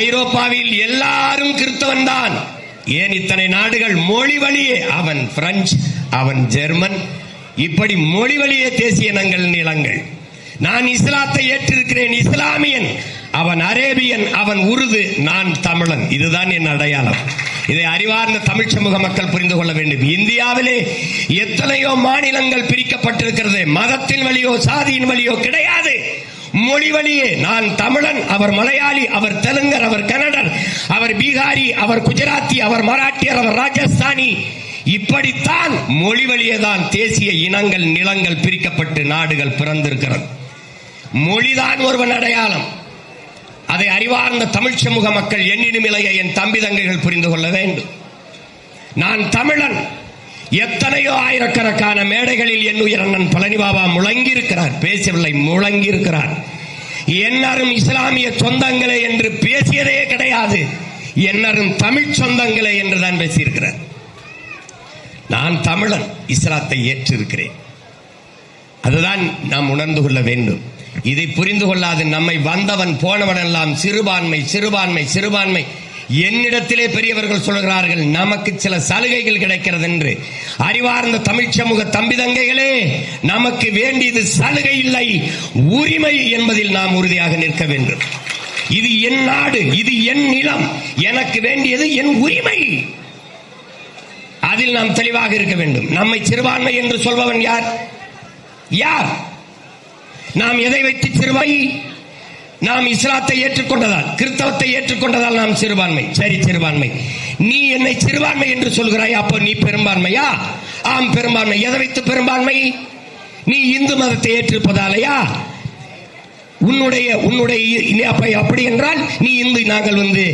ஐரோப்பாவில் எல்லாரும் கிறிஸ்தவன் தான். ஏன் இத்தனை நாடுகள் மொழி வழியே? அவன் பிரெஞ்சு அவன் ஜெர்மன். இப்படி மொழி வழியே தேசிய இனங்கள் நிலங்கள். நான் இஸ்லாத்தை ஏற்றிருக்கிறேன் இஸ்லாமியன். அவன் அரேபியன் அவன் உருது நான் தமிழன். இதுதான் என் அடையாளம். இதை அறிவார்ந்த தமிழ் சமூக மக்கள் புரிந்து கொள்ள வேண்டும். இந்தியாவிலே எத்தனையோ மாநிலங்கள் பிரிக்கப்பட்டிருக்கிறது. மதத்தின் வழியோ சாதியின் வழியோ கிடையாது. மொழி வழியே நான் தமிழன் அவர் மலையாளி அவர் தெலுங்கர் அவர் கன்னடர் அவர் பீகாரி அவர் குஜராத்தி அவர் மராட்டியர் அவர் ராஜஸ்தானி. இப்படித்தான் மொழி வழியே தான் தேசிய இனங்கள் நிலங்கள் பிரிக்கப்பட்டு நாடுகள் பிறந்திருக்கிறது. மொழிதான் ஒருவன் அடையாளம். அதை அறிவார்ந்த தமிழ் சமூக மக்கள் எண்ணினும் இலையை என் தம்பி தங்கைகள் புரிந்து கொள்ள வேண்டும். நான் தமிழன். எத்தனையோ ஆயிரக்கணக்கான மேடைகளில் என் உயிர் அண்ணன் பழனி பாபா முழங்கியிருக்கிறார். பேசவில்லை முழங்கியிருக்கிறார். என்னரும் இஸ்லாமிய சொந்தங்களே என்று பேசியதே கிடையாது. என்னரும் தமிழ் சொந்தங்களே என்று தான் பேசியிருக்கிறார். நான் தமிழன் இஸ்லாத்தை ஏற்றிருக்கிறேன். அதுதான் நாம் உணர்ந்து கொள்ள வேண்டும். இதை புரிந்து கொள்ளாது நம்மை வந்தவன் போனவன் எல்லாம் சிறுபான்மை சிறுபான்மை சிறுபான்மை. என்னிடத்திலே பெரியவர்கள் சொல்கிறார்கள் நமக்கு சில சலுகைகள் கிடைக்கிறது என்று அறிவார்ந்த தமிழ் சமூக தம்பி தங்கைகளே நமக்கு வேண்டியது சலுகை இல்லை உரிமை என்பதில் நாம் உறுதியாக நிற்க வேண்டும். இது என் நாடு இது என் நிலம் எனக்கு வேண்டியது என் உரிமை. அதில் நாம் தெளிவாக இருக்க வேண்டும். நம்மை சிறுபான்மை என்று சொல்பவன் யார்? யார்? நாம் எதை வைத்து சிறுபான்மை நாம் இஸ்லாத்தை ஏற்றுக்கொண்டதால் கிறிஸ்தவத்தை ஏற்றுக்கொண்டதால் நாம் சிறுபான்மை. சரி சிறுபான்மை. நீ என்னை சிறுபான்மை என்று சொல்கிறாய் அப்போ நீ பெரும்பான்மையா? ஆம் பெரும்பான்மை. எதை வைத்து பெரும்பான்மை? நீ இந்து மதத்தை ஏற்றிருப்பதாலையா? உன்னுடைய உன்னுடைய அப்படி என்றால் நீ இந்து நாங்கள் வந்து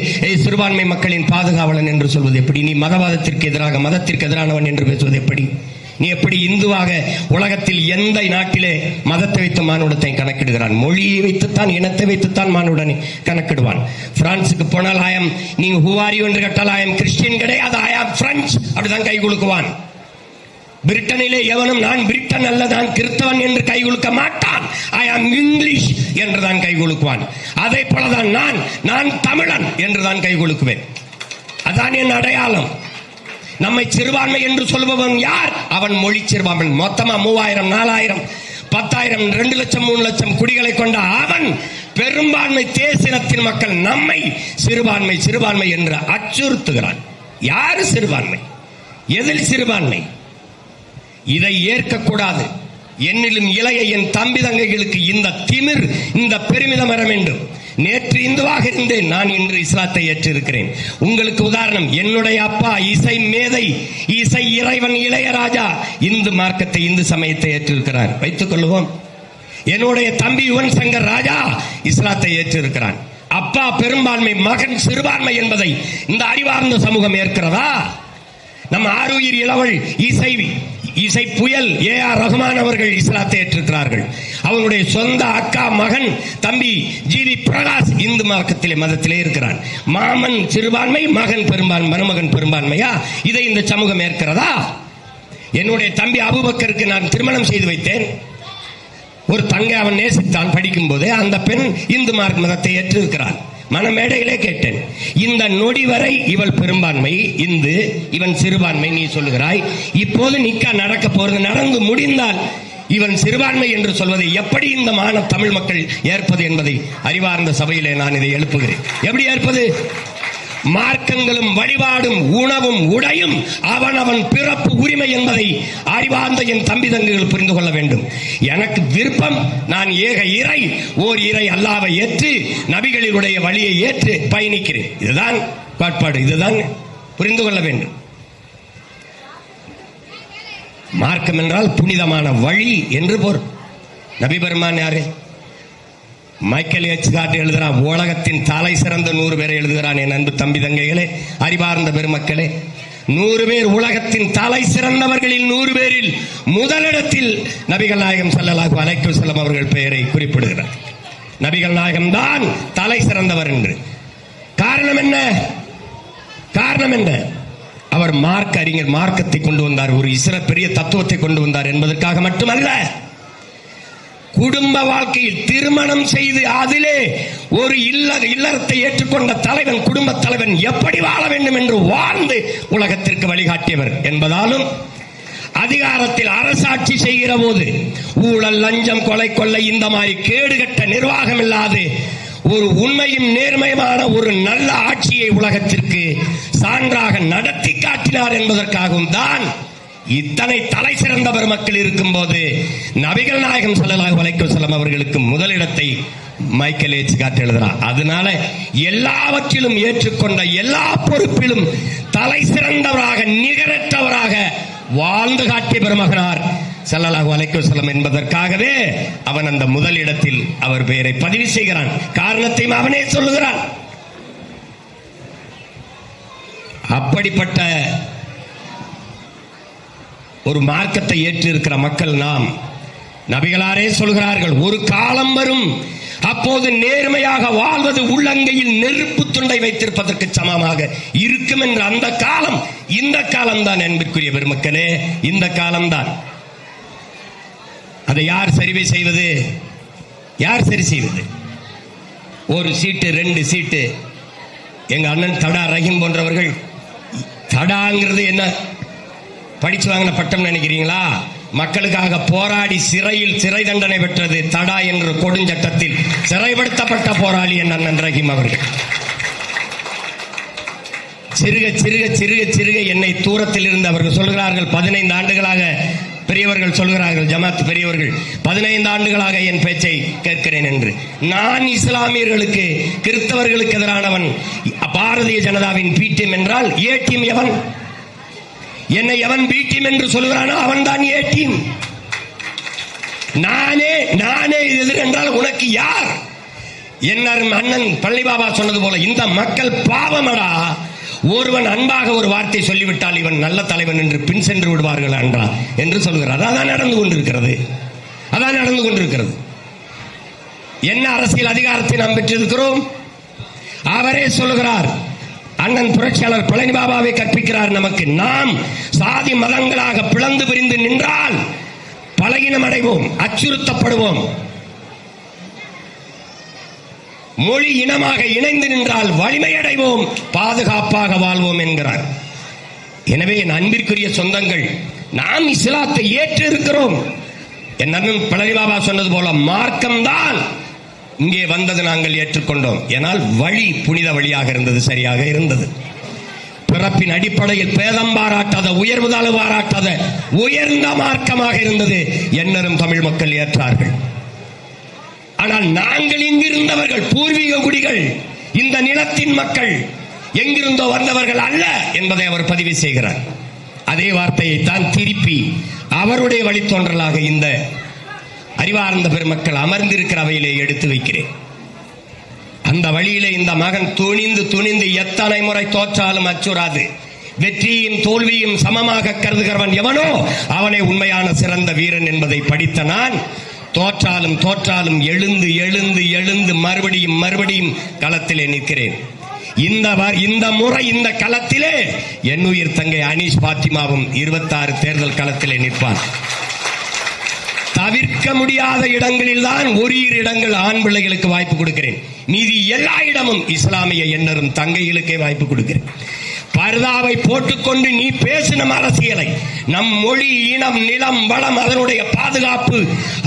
சிறுபான்மை மக்களின் பாதுகாவலன் என்று சொல்வது எப்படி? நீ மதவாதத்திற்கு எதிராக மதத்திற்கு எதிரானவன் என்று பேசுவது எப்படி? நீ எப்படி இந்துவாக உலகத்தில் எந்த நாட்டிலே மதத்தை வைத்து மானுடத்தை கணக்கிடுகிறான்? மொழியை வைத்துத்தான் இனத்தை வைத்துத்தான் மானுடனை கணக்கிடுவான். பிரான்சுக்கு போனால் ஆயம் நீ ஹுவாரி என்று கேட்டால் ஆயம் கிறிஸ்டின் கிடையாது ஆயாம் பிரெஞ்சு அப்படிதான் கை குலுக்குவான். பிரிட்டனிலே எவனும் நான் பிரிட்டன் அல்ல நான் கிறிஸ்தவன் என்று கை குலுக்க மாட்டான். ஐ ஆம் இங்கிலீஷ் என்று தான் கை குலுக்குவான். அதே போலதான் நான் நான் தமிழன் என்று தான் கை குலுக்குவேன். அதான் என் அடையாளம். நம்மை சிறுபான்மை என்று சொல்பவன் யார்? அவன் மொழி சிறுபான்மை. மொத்தமா மூவாயிரம் நாலாயிரம் பத்தாயிரம் ரெண்டு லட்சம் மூணு லட்சம் குடிகளை கொண்ட அவன் பெரும்பான்மை தேசினத்தின் மக்கள் நம்மை சிறுபான்மை சிறுபான்மை என்று அச்சுறுத்துகிறான். யாரு சிறுபான்மை? எதில் சிறுபான்மை? இதை ஏற்கக்கூடாது. என்னிலும் இளைய என் தம்பி தங்கைகளுக்கு இந்த திமிர் இந்த பெருமிதம் வர வேண்டும். நேற்று இந்துவாக இருந்தேன். நான் இன்று இஸ்லாத்தை ஏற்றிருக்கிறேன். உங்களுக்கு உதாரணம் என்னுடைய அப்பா இசை மேதை இசை இறைவன் இளையராஜா இந்து மார்க்கத்தை இந்து சமயத்தை ஏற்றிருக்கிறார். வைத்துக் கொள்வோம். என்னுடைய தம்பி யுவன் சங்கர் ராஜா இஸ்லாத்தை ஏற்றிருக்கிறான். அப்பா பெரும்பான்மை மகன் சிறுபான்மை என்பதை இந்த அறிவார்ந்த சமூகம் ஏற்கிறதா? நம்ம ஆருயிர் இளவல் இசை இசை புயல் ஏ ஆர் ரஹ்மான் அவர்கள் இஸ்லாத்தை ஏற்றிருக்கிறார்கள். அவனுடைய சொந்த அக்கா மகன் தம்பி ஜி வி பிரகாஷ் இந்து மார்க்கத்திலே மதத்திலே இருக்கிறான் மாமன் சிறுபான்மை மகன் பெரும்பான்மை மருமகன் பெரும்பான்மையா? இதை இந்த சமூகம் ஏற்கிறதா? என்னுடைய தம்பி அபுபக்கருக்கு நான் திருமணம் செய்து வைத்தேன். ஒரு தங்கை அவன் நேசித்தான் படிக்கும் போதே அந்த பெண் இந்து மார்க் மதத்தை ஏற்றிருக்கிறான் மனமேடையிலே கேட்டேன். இந்த நொடி வரை இவள் பெரும்பான்மை இந்து இவன் சிறுபான்மை நீ சொல்லுகிறாய். இப்போது நிக்கா நடக்க போறது நடந்து முடிந்தால் இவன் சிறுபான்மை என்று சொல்வதை எப்படி இந்த மான தமிழ் மக்கள் ஏற்பது என்பதை அறிவார்ந்த சபையிலே நான் இதை எழுப்புகிறேன். எப்படி ஏற்பது? மார்க்கங்களும் வழிபாடும் உணவும் உடையும் அவன் அவன் பிறப்பு உரிமை என்பதை அறிவார்ந்த என் தம்பி தங்குகள் புரிந்து கொள்ள வேண்டும். எனக்கு விருப்பம் நான் ஏக இறை ஓர் இறை அல்லாவை ஏற்று நபிகளினுடைய வழியை ஏற்று பயணிக்கிறேன். இதுதான் கோட்பாடு இதுதான் புரிந்து கொள்ள வேண்டும். மார்க்கம் என்றால் புனிதமான வழி என்று பொருள். நபி பெருமான் யாரு? மைக்கேல் எச் காட்டு எழுதுறான் உலகத்தின் தலை சிறந்த நூறு பேரை எழுதுகிறான் என் அன்பு தம்பி தங்கைகளே அறிவார்ந்த பெருமக்களே. நூறு பேர் உலகத்தின் தலை சிறந்தவர்களில் நூறு பேரில் முதலிடத்தில் நபிகள் நாயகம் செல்லலாகும் அலைக்கு வஸல்லம் அவர்கள் பெயரை குறிப்பிடுகிறார். நபிகள் நாயகம் தான் தலை சிறந்தவர் என்று. காரணம் என்ன? காரணம் என்ன? அவர் மார்க்க அறிஞர் மார்க்கத்தை கொண்டு வந்தார் ஒரு இஸ்ர பெரிய தத்துவத்தை கொண்டு வந்தார் என்பதற்காக மட்டுமல்ல குடும்ப வாழ்க்கையில் திருமணம் செய்து அதிலே ஒரு இல்ல இல்லறத்தை ஏற்றுக்கொண்ட தலைவன் குடும்ப தலைவன் எப்படி வாழ வேண்டும் என்று வாழ்ந்து உலகத்திற்கு வழிகாட்டியவர் என்பதாலும் அதிகாரத்தில் அரசாட்சி செய்கிற போது ஊழல் லஞ்சம் கொலை கொள்ளை இந்த மாதிரி கேடுகட்ட நிர்வாகம் இல்லாது ஒரு உண்மையும் நேர்மையுமான ஒரு நல்ல ஆட்சியை உலகத்திற்கு சான்றாக நடத்தி காட்டினார் என்பதற்காகவும் தான் இத்தனை தலை சிறந்த பெருமக்கள் இருக்கும்போது நபிகள் நாயகம் செல்லலாக அலைஹி செல்லம் அவர்களுக்கு முதலிடத்தை மைக்கேல் ஏச்சு காட்டு எழுதுறான் அதனால எல்லாவற்றிலும் ஏற்றுக்கொண்ட எல்லா பொறுப்பிலும் தலை சிறந்தவராக நிகரற்றவராக வாழ்ந்து காட்டிய பெருமகனார் செல்லலாக அலைஹி செல்லம் என்பதற்காகவே அவன் அந்த முதலிடத்தில் அவர் பெயரை பதிவு செய்கிறான். காரணத்தையும் அவனே சொல்லுகிறான். அப்படிப்பட்ட ஒரு மார்க்கத்தை ஏற்று இருக்கிற மக்கள் நாம் நபிகளாரே சொல்கிறார்கள் ஒரு காலம் வரும் அப்போது நேர்மையாக வாழ்வது உள்ளங்கையில் நெருப்பு துண்டை வைத்திருப்பதற்கு சமமாக இருக்கும் என்ற அந்த காலம் இந்த காலம்தான் அன்பிற்குரிய பெருமக்களே இந்த காலம்தான். அதை யார் சரிவை செய்வது? யார் சரி செய்வது? ஒரு சீட்டு ரெண்டு சீட்டு. எங்க அண்ணன் தடா ரஹீம் போன்றவர்கள் தடாங்கிறது என்ன? படிச்சு வாங்கின பட்டம் நினைக்கிறீங்களா? மக்களுக்காக போராடி சிறையில் சிறை தண்டனை பெற்றது தடா என்ற கொடுஞ்சட்டத்தில் சிறைப்படுத்தப்பட்ட போராளி என் ரஹீம் அவர்கள். சிறுக சிறுக சிறுக சிறுக என்னை தூரத்தில் இருந்து அவர்கள் சொல்கிறார்கள் பதினைந்து ஆண்டுகளாக பெரியவர்கள் சொல்கிறார்கள் ஜமாத் பெரியவர்கள் பதினைந்து ஆண்டுகளாக என் பேச்சை கேட்கிறேன் என்று. நான் இஸ்லாமியர்களுக்கு கிறிஸ்தவர்களுக்கு எதிரானவன் பாரதிய ஜனதாவின் பீட்டியம் என்றால் ஏ டீம் எவன்? என்னை எவன் பி டீம் என்று சொல்கிறானோ அவன் தான் ஏ டீம் நானே நானே எதிர் என்றால் உனக்கு யார்? என்ன அண்ணன் பள்ளி பாபா சொன்னது போல இந்த மக்கள் பாவமடா ஒருவன் அன்பாக ஒரு வார்த்தை சொல்லிவிட்டால் இவன் நல்ல தலைவன் என்று பின் சென்று விடுவார்கள் என்றா என்று சொல்கிறார் அதான் நடந்து கொண்டிருக்கிறது. அதான் நடந்து கொண்டிருக்கிறது. என்ன அரசியல் அதிகாரத்தை நாம் பெற்றிருக்கிறோம்? அவரே சொல்லுகிறார் அண்ணன் புரட்சியாளர் பழனி பாபாவை கற்பிக்கிறார். நமக்கு நாம் சாதி மதங்களாக பிளந்து பிரிந்து நின்றால் பலகினம் அடைவோம் அச்சுறுத்தப்படுவோம். மொழி இனமாக இணைந்து நின்றால் வலிமையடைவோம் பாதுகாப்பாக வாழ்வோம் என்கிறார். எனவே என் அன்பிற்குரிய சொந்தங்கள் நாம் இஸ்லாத்தை ஏற்று இருக்கிறோம் என் அண்ணன் பழனி பாபா சொன்னது போல மார்க்கம்தான் இங்கே வந்தது நாங்கள் ஏற்றுக்கொண்டோம். ஏனால் வழி புனித வழியாக இருந்தது சரியாக இருந்தது. பிறப்பின் அடிப்படையில் பேதம் பாராட்டாத உயர்வு தாழ்வு பாராட்டாத உயர்ந்த மார்க்கமாக இருந்தது. என்னரும் தமிழ் மக்கள் ஏற்றார்கள். ஆனால் நாங்கள் இங்கிருந்தவர்கள் பூர்வீக குடிகள் இந்த நிலத்தின் மக்கள் எங்கிருந்தோ வந்தவர்கள் அல்ல என்பதை அவர் பதிவு செய்கிறார். அதே வார்த்தையை தான் திருப்பி அவருடைய வழித்தோன்றலாக இந்த அறிவார்ந்த பெருமக்கள் அமர்ந்திருக்கிற அவையிலே எடுத்து வைக்கிறேன். அந்த வழியிலே இந்த மகன் துணிந்து துணிந்து எத்தனை முறை தோற்றாலும் அச்சுறாது. வெற்றியும் தோல்வியும் சமமாக கருதுகிறவன் எவனோ அவனே உண்மையான சிறந்த வீரன் என்பதை படித்த நான் தோற்றாலும் தோற்றாலும் எழுந்து எழுந்து எழுந்து மறுபடியும் மறுபடியும் களத்திலே நிற்கிறேன். இந்த இந்த முறை இந்த களத்திலே என் உயிர் தங்கை அனீஷ் பாத்திமாவும் இருபத்தாறு தேர்தல் களத்திலே நிற்பார். தவிர்க்க முடியாத இடங்களில் தான் ஒரு இரு இடங்கள் ஆண் பிள்ளைகளுக்கு வாய்ப்பு கொடுக்கிறேன். மீதி எல்லா இடமும் இஸ்லாமிய எண்ணரும் தங்கைகளுக்கே வாய்ப்பு கொடுக்கிறேன். பர்தாவை போட்டுக்கொண்டு நீ பேசின அரசியலை நம் மொழி இனம் நிலம் வளம் அதனுடைய பாதுகாப்பு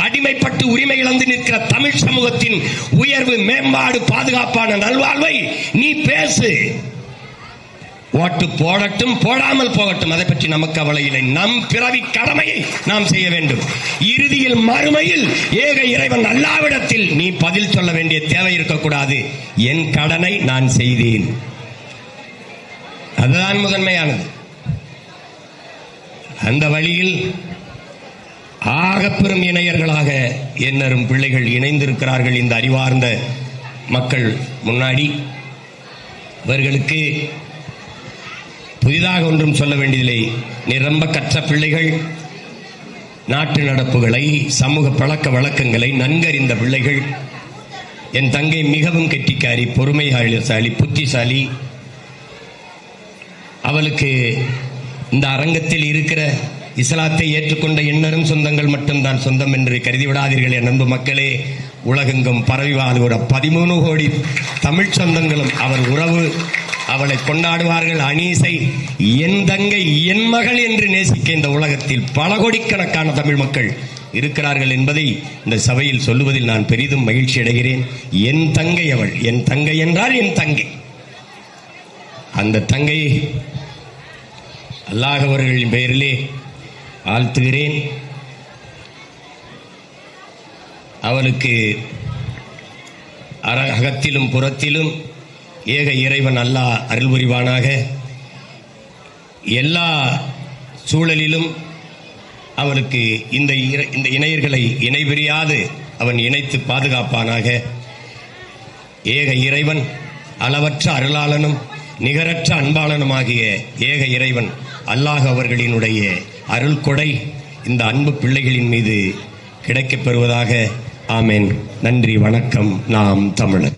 அடிமைப்பட்டு உரிமை இழந்து நிற்கிற தமிழ் சமூகத்தின் உயர்வு மேம்பாடு பாதுகாப்பான நல்வாழ்வை நீ பேசு. ஓட்டு போடட்டும் போடாமல் போகட்டும். அதை பற்றி நமக்கு அவளை இல்லை. நம் பிறவி கடமையை நாம் செய்ய வேண்டும். இறுதியில் மறுமையில் ஏக இறைவன் அல்லாவிடத்தில் நீ பதில் சொல்ல வேண்டிய தேவை இருக்கக்கூடாது. என் கடனை நான் செய்தேன். அதுதான் முதன்மையானது. அந்த வழியில் ஆகப்பெரும் இணையர்களாக என்னரும் பிள்ளைகள் இணைந்திருக்கிறார்கள் இந்த அறிவார்ந்த மக்கள் முன்னாடி. அவர்களுக்கு புதிதாக ஒன்றும் சொல்ல வேண்டியதில்லை. நிரம்ப கற்ற பிள்ளைகள் நாட்டு நடப்புகளை சமூக பழக்க வழக்கங்களை நன்கறிந்த பிள்ளைகள் என் தங்கை மிகவும் கெட்டிக்காரி பொறுமைசாலி புத்திசாலி அவளுக்கு இந்த அரங்கத்தில் இருக்கிற இஸ்லாத்தை ஏற்றுக்கொண்ட எண்ணரும் சொந்தங்கள் மட்டும்தான் சொந்தம் என்று கருதி விடாதீர்கள் என் அன்பு மக்களே. உலகெங்கும் பரவி வாழ்கிற பதிமூணு கோடி தமிழ் சொந்தங்களும் அவர் உறவு அவளை கொண்டாடுவார்கள் அனீசை என் தங்கை என் மகள் என்று நேசிக்க இந்த உலகத்தில் பல கோடிக்கணக்கான தமிழ் மக்கள் இருக்கிறார்கள் என்பதை இந்த சபையில் சொல்லுவதில் நான் பெரிதும் மகிழ்ச்சி அடைகிறேன் என் தங்கை அவள் என் தங்கை என்றால் என் தங்கை. அந்த தங்கை அல்லாஹ் அவர்களின் பெயரிலே ஆழ்த்துகிறேன். அவளுக்கு அற அகத்திலும் புறத்திலும் ஏக இறைவன் அல்லாஹ் அருள் புரிவானாக. எல்லா சூழலிலும் அவளுக்கு இந்த இந்த இணையர்களை இணைபிரியாது. அவன் இணைத்து பாதுகாப்பானாக. ஏக இறைவன் அளவற்ற அருளாளனும் நிகரற்ற அன்பாளனுமாகிய ஏக இறைவன் அல்லாஹ் அவர்களினுடைய அருள் கொடை இந்த அன்பு பிள்ளைகளின் மீது கிடைக்கப் பெறுவதாக. ஆமென். நன்றி வணக்கம். நாம் தமிழர்.